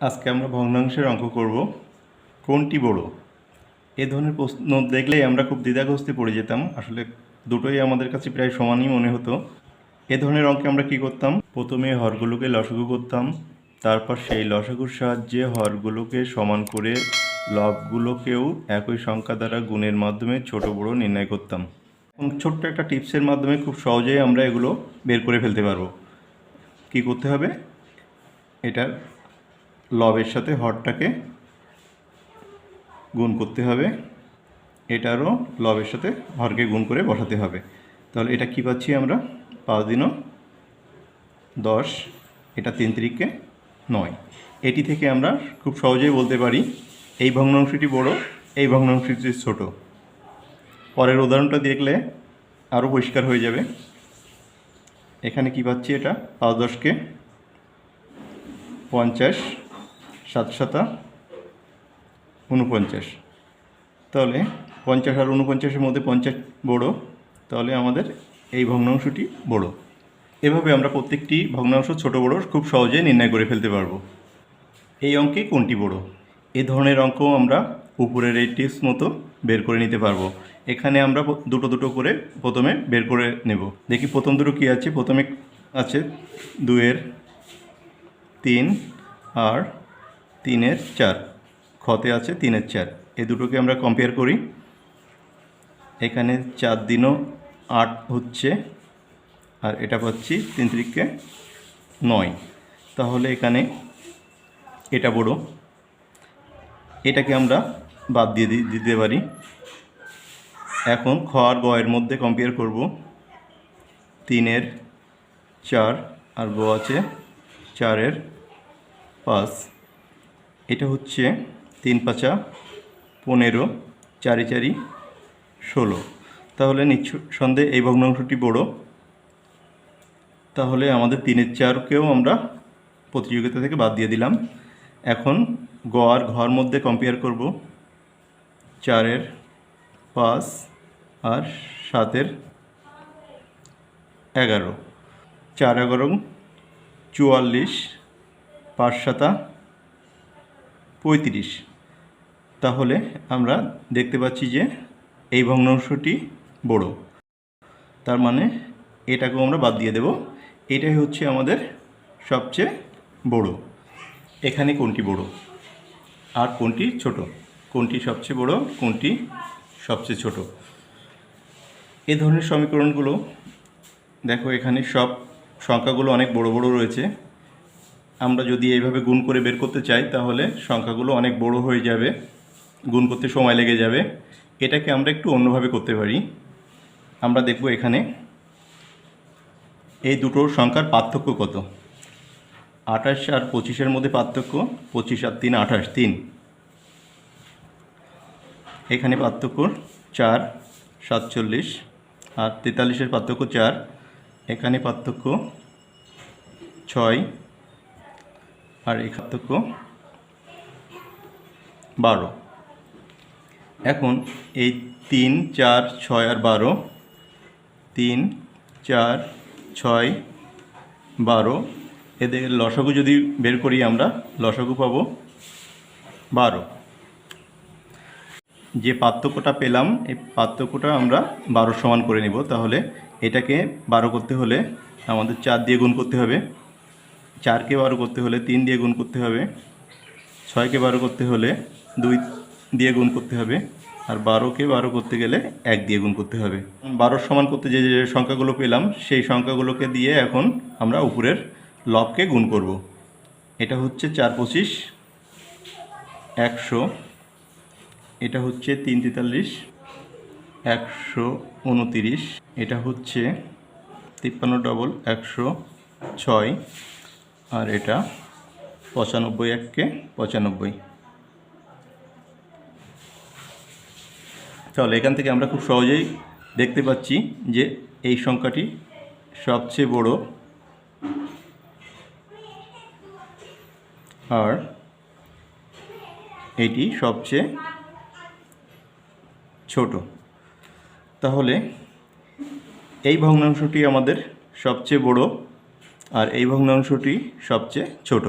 আজকে আমরা ভগ্নাংশের অঙ্ক করব। কোনটি বড়? এ ধরনের প্রশ্ন দেখলেই আমরা খুব দ্বিধাগ্রস্তে পড়ে যেতাম। আসলে দুটোই আমাদের কাছে প্রায় সমানই মনে হতো। এ ধরনের অঙ্কে আমরা কি করতাম? প্রথমে হরগুলোকে লসাগু করতাম, তারপর সেই লসাগুর সাহায্যে হরগুলোকে সমান করে লবগুলোকেও একই সংখ্যা দ্বারা গুণের মাধ্যমে ছোট বড় নির্ণয় করতাম। ছোট্ট একটা টিপসের মাধ্যমে খুব সহজেই আমরা এগুলো বের করে ফেলতে পারব। কি করতে হবে? এটা লবের সাথে হরটাকে গুণ করতে হবে। এটারও লবের সাথে হরকে গুণ করে বসাতে হবে। তাহলে এটা কি পাচ্ছি আমরা? পাঁচ দিনও দশ, এটা তিন তিরিখকে নয়। এটি থেকে আমরা খুব সহজেই বলতে পারি, এই ভগ্নাংশটি বড়, এই ভগ্নাংশটি ছোট। পরের উদাহরণটা দেখলে আরও পরিষ্কার হয়ে যাবে। এখানে কি পাচ্ছি এটা? পাঁচ দশকে পঞ্চাশ সাত সাতা উনপঞ্চাশ। তাহলে পঞ্চাশ আর উনপঞ্চাশের মধ্যে পঞ্চাশ বড়, তাহলে আমাদের এই ভগ্নাংশটি বড়। এভাবে আমরা প্রত্যেকটি ভগ্নাংশ ছোট বড় খুব সহজে নির্ণয় করে ফেলতে পারব। এই অঙ্কে কোনটি বড়? এই ধরনের অঙ্ক আমরা উপরের এই টিপস মতো বের করে নিতে পারব। এখানে আমরা দুটো দুটো করে প্রথমে বের করে নেব। দেখি প্রথম দুটো কী আছে? প্রথমে আছে দুয়ের তিন আর তিনের চার। খতে আছে তিনের চার। এই দুটোকে আমরা কম্পেয়ার করি। এখানে চার দিনও আট হচ্ছে, আর এটা পাচ্ছি তিন তিরিখকে নয়। তাহলে এখানে এটা বড়। এটাকে আমরা বাদ দিয়ে দিতে পারি। এখন খ আর গ এর মধ্যে কম্পেয়ার করব। তিনের চার, আর গ আছে চারের পাঁচ। এটা হচ্ছে তিন পাঁচা পনেরো, চারি চারি ষোলো। তাহলে নিঃসন্দেহে এই ভগ্নাংশটি বড়। তাহলে আমাদের তিনের চারকেও আমরা প্রতিযোগিতা থেকে বাদ দিয়ে দিলাম। এখন গ আর ঘর মধ্যে কম্পেয়ার করব। চারের পাঁচ আর সাতের এগারো। চার এগারো, চুয়াল্লিশ, পাঁচ সাতা পঁয়ত্রিশ। তাহলে আমরা দেখতে পাচ্ছি যে এই ভগ্নাংশটি বড়। তার মানে এটাকেও আমরা বাদ দিয়ে দেব। এটাই হচ্ছে আমাদের সবচেয়ে বড়। এখানে কোনটি বড় আর কোনটি ছোট। কোনটি সবচেয়ে বড় কোনটি সবচেয়ে ছোট। এ ধরনের সমীকরণগুলো, দেখো এখানে সব সংখ্যাগুলো অনেক বড় বড় রয়েছে। আমরা যদি এইভাবে গুণ করে বের করতে চাই, তাহলে সংখ্যাগুলো অনেক বড় হয়ে যাবে, গুণ করতে সময় লেগে যাবে। এটাকে আমরা একটু অন্যভাবে করতে পারি। আমরা দেখব এখানে এই দুটো সংখ্যার পার্থক্য কত? আঠাশ আর পঁচিশের মধ্যে পার্থক্য, পঁচিশ আর তিন, আঠাশ, তিন। এখানে পার্থক্য চার, সাতচল্লিশ। আর তেতাল্লিশের পার্থক্য চার, এখানে পার্থক্য ছয় আর এই পার্থক্য বারো। এখন এই তিন, চার, ছয় আর বারো, তিন, চার, ছয়, বারো, এদের লসাগু যদি বের করি আমরা, লসাগু পাবো বারো। যে পার্থক্যটা পেলাম, এই পার্থক্যটা আমরা বারো সমান করে নিব। তাহলে এটাকে বারো করতে হলে আমাদের চার দিয়ে গুণ করতে হবে। চারকে বারো করতে হলে তিন দিয়ে গুণ করতে হবে। ছয়কে বারো করতে হলে দুই দিয়ে গুণ করতে হবে। আর বারোকে বারো করতে গেলে এক দিয়ে গুণ করতে হবে। বারোর সমান করতে যে যে সংখ্যাগুলো পেলাম, সেই সংখ্যাগুলোকে দিয়ে এখন আমরা উপরের লবকে গুণ করব। এটা হচ্ছে চার পঁচিশ, একশো, এটা হচ্ছে তিন তেতাল্লিশ, একশো উনতিরিশ, এটা হচ্ছে তিপ্পান্ন ডবল একশো ছয় আর এটা পঁচানব্বই এককে পঁচানব্বই। তাহলে এখান থেকে আমরা খুব সহজেই দেখতে পাচ্ছি যে এই সংখ্যাটি সবচেয়ে বড়। আর এটি সবচেয়ে ছোট। তাহলে এই ভগ্নাংশটি আমাদের সবচেয়ে বড় আর এই ভগ্নাংশটি সবচেয়ে ছোট।